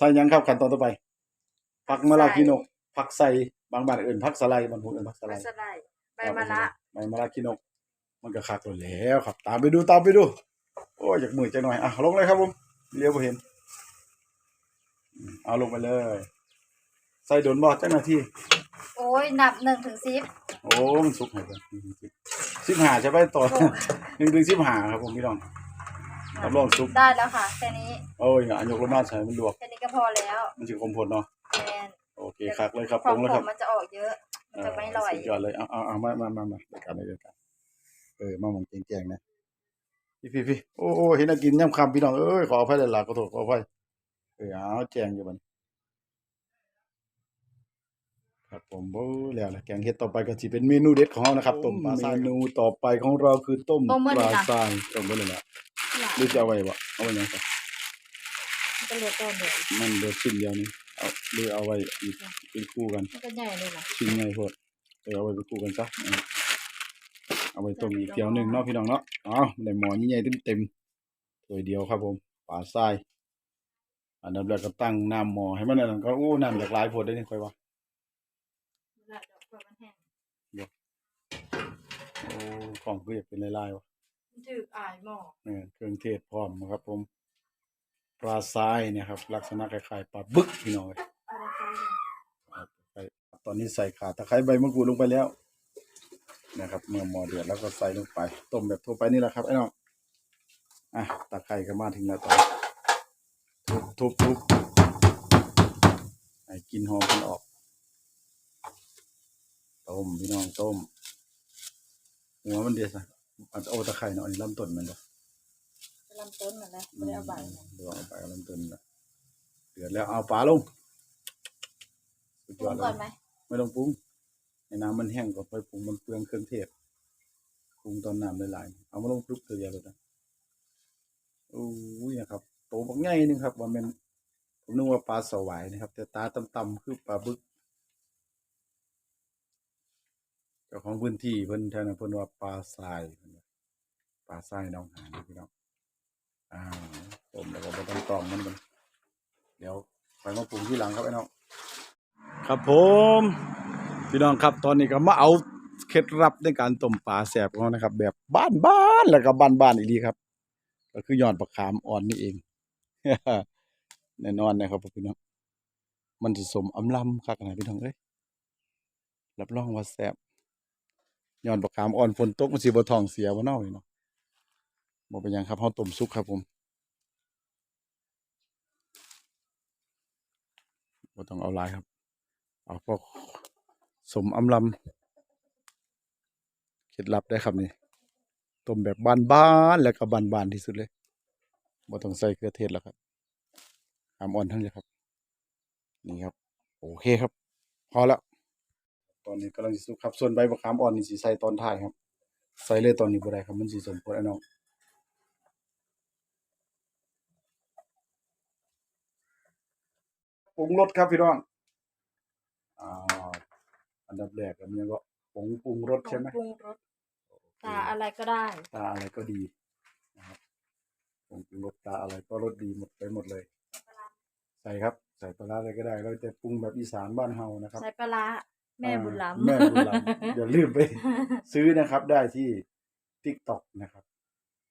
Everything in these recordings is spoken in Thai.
ใส่หยังครับขั้นตอนต่อไปผักมะลากินกผักใส่บางบ้านเอื่นผักสะไลบางคนเอื่นผักสะไลใบสไลด์ใบมะระใบมะลากินก มันก็คักแล้วครับ ตามไปดูตามไปดู โอ้ยอยากมือจังหน่อยอะลงเลยครับผมเลี้ยวบ่เห็นอืมเอาลงไปเลย ใส่โดนบ่จังนาทีโอ้ยนับหนึ่งถึงสิบโอ้มันสุกให้เพิ่นสิบห้าใช่ไหมต่อโอ้หนึ่งถึงสิบห้าครับผมพี่น้อง รับรองสุกได้แล้วค่ะ แค่นี้โอ้ยอันยกลงมาใส่มันลวก แค่นี้ก็พอแล้วมันสิคมผลเนาะ แมนโอเคคักเลยครับคผวามมแล้วขครัมบมันจะออกเยอะ มันจะไม่อร่อยสุดยอดเลย เอาเอาเอามามามามาเดี๋ยวกันเดี๋ยวกันเออ มาหมองแจงๆนะ พี่พี่พี่โอ้โอ้เห็นน่ากินย่ำคำพี่น้อง เอ้ย ขออภัยหลายๆขอโทษขออภัยเออเอาแจงอยู่บัดนี้ครับผมโอ้แล้วแหละแกงเห็ดต่อไปก็สิเป็นเมนูเด็ดของเรานะครับ ต้มปลาทรายเมนูต่อไปของเราคือต้มต้มมื้อปนี้ลานะทรายต้มมื้อนี้แหละ หรือจะเอาไว้บ่เอาไว้ยังไงมันจะเหลือต้นเดียวมันเดือดชิ้นเดียวนี้เอาหรือเอาไว้อีกเป็นคู่กัน มันก็ใหญ่เลยนะชิ้นไงโพดเออเอาไว้เป็นคู่กันซะเออเอาไว้ต้มอีกเดียวหนึ่งเนาะพี่น้องเนาะเอาได้หมอใหญ่ๆเต็มๆถ้วยเดียวครับผมปลาทรายอันดับแรกก็ตั้งน้ำหม้อให้มันนั่นก็โอ้น้ำหลากหลายโพดได้นี่ค่อยว่าเวลาดอกกล้วยมันแห้งโอ้ของก็อยากเป็นลายๆวะมัน ถืออายหม้อเนี่ยเครื่องเทศพร้อมนะครับผมปลาทรายเนี่ยครับ ลักษณะคล้ายๆปลาบึกพี่น้องเอ้ยอะไรก็ได้ครับใส่ตอนนี้ใส่ข่าตะไคร้ใบมะกรูดลงไปแล้ว นะครับ เมื่อหม้อเดือดแล้วก็ใส่ลงไป ต้มแบบทั่วไปนี่แหละครับไอ้น้องอะตะไคร้ก็มาถึงแล้วตอนทุบทุบทุบให้กลินหอมมันออก ต้มพี่น้องต้มหัวมันเดือดนะ อันโอาตะไคร้เนาะอันนี้ลำต้นมันเนาะจะลำต้นมันนะไม่ได้เอาใบมันเดี๋ยวเอาไปเอาลำต้นละเดือดแล้วเอาปลาลงสุดปยรุอดงเลก่อยนไหมไม่ต้องปรุงให้น้ำมันแห้งก่อนค่อยปรุงมันเปลืองเครื่องเทศปรุงตอนน้ำละลายเอามาลงคลุกตัวเดียวเลยนะโอ้ยนะครับโตบักใหญ่นึงครับว่ามันผมนึกว่าปลาสวายนะครับ แต่ตาต่ำๆคือปลาบึก เจ้าของพื้นที่เพิ่นแทนนเพิ่นว่าปลาทรายเพิ่นว่าปลาทรายน้องหานพี่น้องอ่าต้มแล้วก็บ่ต้องตองมันกันเดี๋ยวไปมาปรุงที่หลังครับไอ้น้องครับผมพี่น้องครับตอนนี้ก็มาเอาเคล็ดลับในการต้มปลาแสบของเรานะครับ แบบบ้านๆแล้วก็บ้านๆอีกทีครับ ก็คือยอดบักขามอ่อนนี่เองแน่นอนนะครับพี่น้องมันสิสมอำลำคักนะพี่น้องเอ้ยรับรองว่าแสบ ยอดบักขามอ่อนฝนตกมันสิบ่ทองเสียบ่เนาะพี่น้องบ่เป็นยังครับเฮาต้มสุกครับผมบ่ต้องเอาลายครับ เอาพวกสมอำลำเคล็ดลับได้ครับนี่ต้มแบบบ้านๆแล้วก็บ้านๆที่สุดเลยบ่ต้องใส่เครือเทศแล้วครับหามอ่อนทั้งเลยครับ นี่ครับ โอเคครับ พอแล้ว ตอนนี้กำลังสิสุกครับส่วนใบมะขามอ่อนนี่สิใส่ตอนท้ายครับ ใส่เลยตอนนี้บ่ได้ครับมันสิสมโพธิไอ้น้องปรุงรสครับพี่น้องอ่าอันดับแรกก็มันก็ผงปรุงรสใช่ไหมปรุงรสตาอะไรก็ได้ ตาอะไรก็ดีนะครับผงปรุงรสตาอะไรก็รสดีหมดไปหมดเลย ใส่ครับ ใส่ปลาร้าอะไรก็ได้ เราจะปรุงแบบอีสานบ้านเฮานะครับ ใส่ปลาร้า แม่บุญอ่าล้ำแม่บุญล้ำอย่าลืมไป ซื้อนะครับได้ที่ TikTok นะครับ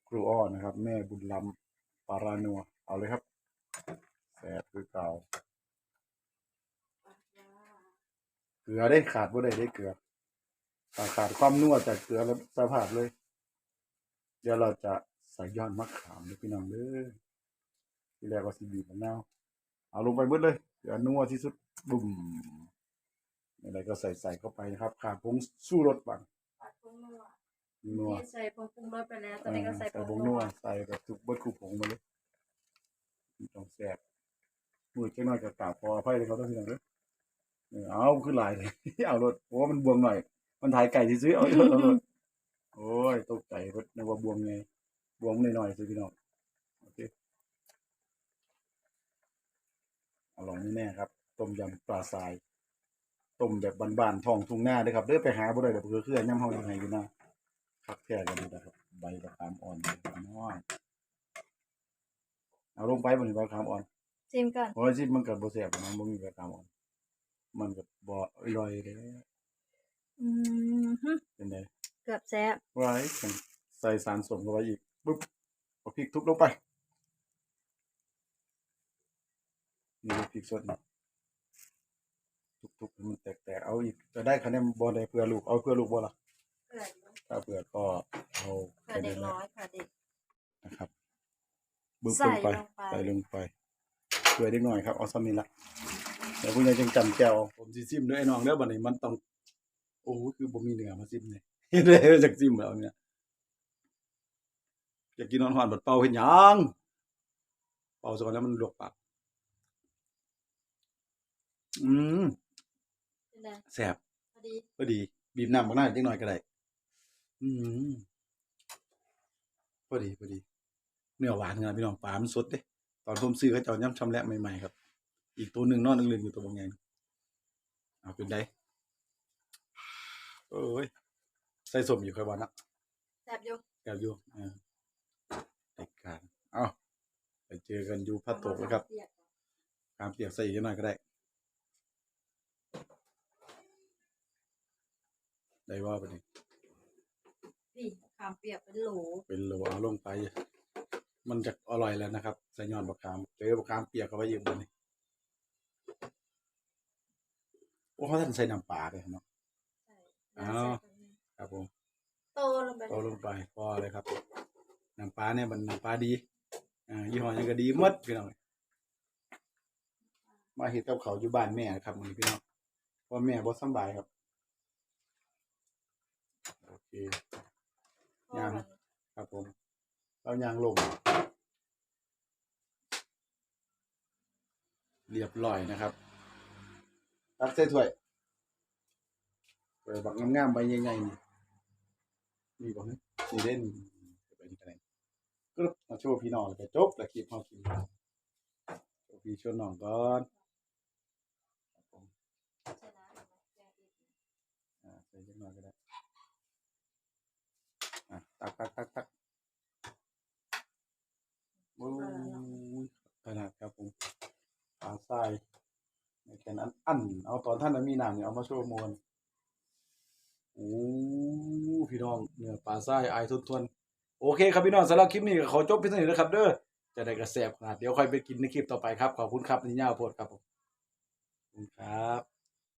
ครูอ้อนะครับ แม่บุญล้ำปารานัวเอาเลยครับแสบคือเก่าเกลือได้ขาดบ่ได้ได้เกลือถ้าขาดความนัวจากเกลือแล้วสภาพเลย เดี๋ยวเราจะใส่ยอดมะขามเลยพี่น้องเด้อที่แรกว่าสิบีบมะนาวเอาลงไปเบิดเลยเดี๋ยวนัวที่สุดบุ่ม อะไรก็ใส่ใส่เข้าไปนะครับขาดผงสู้รสบ้างปรุงนัวนัวที่ใส่ผงปรุงรสไปแล้วตอนนี้ก็ใส่ใส่ผผงงนันัววใส่แบบทุกเบิดคู่ผงมาเลยต้องแซ่บมือจังน้อยกับกราบพออภัยเลยเขาต้องพี่น้องเด้อเออเอาขึ้นหลายเลยเอารถเพราะว่ามันบวมหน่อย มันถ่ายไก่ซื้อๆเอาเอาเอารถโอ้ยตกใจรถนึกว่าบวมไงบวมหน่อยๆสิพี่น้องโอเคอร่อยแน่ๆครับ ต้มยำปลาทราย ต้มแบบบ้านๆท้องทุ่งนาเด้อครับเด้อไปหาบ่ได้ดอกเพื่อคือย่ำเฮาอยู่ไหนอยู่นะคักแท้กันดีนะครับ ใบมะขามอ่อนน้อยเอาลงไปบนใบมะขามอ่อนชิมก่อนเพราะว่าสิมันก็บ่แซ่บนะบ่มีกระตามอ่อน มันก็บ่อร่อยเด้อืมฮึเป็นไดเกือบแซ่บไว้ใส่สารสมเข้าไปอีกปุ๊บเอาพริกทุบลงไปนี่พริกสดนี่ ทุบๆให้มันแตกๆเอาอีกจะได้คะแนนบ่ได้เพื่อลูกเอาเพื่อลูกบ่ล่ะเกิดถ้าเผื่อก็เอาเกิดเด็กน้อยค่ะเด็ก นะครับบึ้มใส่ลงไปลงไปใส่ลงไปช่วยได้หน่อยครับเอาซ้ำนี้ละเดี๋ยวคุณยายจึงจำแก้วผมสิซิมด้วยไอ้น้องเด้อบัดนี้มันต้อง โอ้คือบ่มีเนื้อมาซิมเลยเฮ็ดได้จากซิมแล้วเนี่ยอยากกินนอนๆบัดเป่าเฮ็ดหยังเป่าซะก่อนแล้วมันลวกปากอืมเป็นไง แซ่บพอดีก็ดี บีบน้ำบักหน้าจักหน่อยก็ได้อืมพอดีพอดีเนื้อหวานครับพี่น้องปลามันสดเด้ตอนผมซื้อเขาเจ้าย่ำชำแหละใหม่ๆครับ อีกตัวหนึ่งนอนนึงๆอยู่ตัวบางไงเอาเป็นไดเอ้ยใส่สมอยู่ค่อยว่านะแซ่บอยู่แก้วอยู่อ่ารายการเอ้าไปเจอกันอยู่พัดตกแล้วครับเปียกกามเปียกใส่อีกหน่อยก็ได้ ได้ว่าไปนี่พี่ขามเปียกเป็นโหลเป็นโลเอาลงไป มันจะอร่อยแล้วนะครับใส่ยอดบักขามเจอบักขามเปียกเข้าไปอีกบนนี้โอ้เขาท่านใส่น้ำปลาเลยเนาะใส่อ้าวครับผมโตลงไปโตลงไปพอเลยครับน้ำปลาเนี่ยมันน้ำปลาดีอ่ายี่ห้อยังก็ดีหมดพี่น้องมาเห็ดกับเขาวอยู่บ้านแม่ครับมื้อนี้พี่น้องเพราะแม่บ่สำบายครับโอ เคยังครับผมเรายางลง เรียบร้อยนะครับตักใส่ถ้วยเปิดบักงามๆใบใหญ่ๆนี่มีบ่ฮะนี่เด่นไปนี่กันเลยกรึบมาโชว์พี่น้องแล้วก็จบแล้วคลิปเฮากินโชว์พี่โชว์น้องก่อนครับผมใช่นะแกงอีกอ่าใส่เล็กน้อยก็ได้อะ ตักตักตักตักโอ้ยขนาดครับผมปลาทรายในแค่นั้นอันเอาตอนท่านนั้นมีน้ำเนี่ยเอามาโชว์มวลโอ้พี่น้องเนื้อปลาทรายอายทุนทวนๆโอเคครับพี่น้องสำหรับคลิปนี้ก็ขอจบเพียงเท่านี้นะครับเด้อจะได้กระแสบขนาดเดี๋ยวค่อยไปกินในคลิปต่อไปครับ ขอบคุณครับนี่ย่าโพดครับผมขอบคุณครับ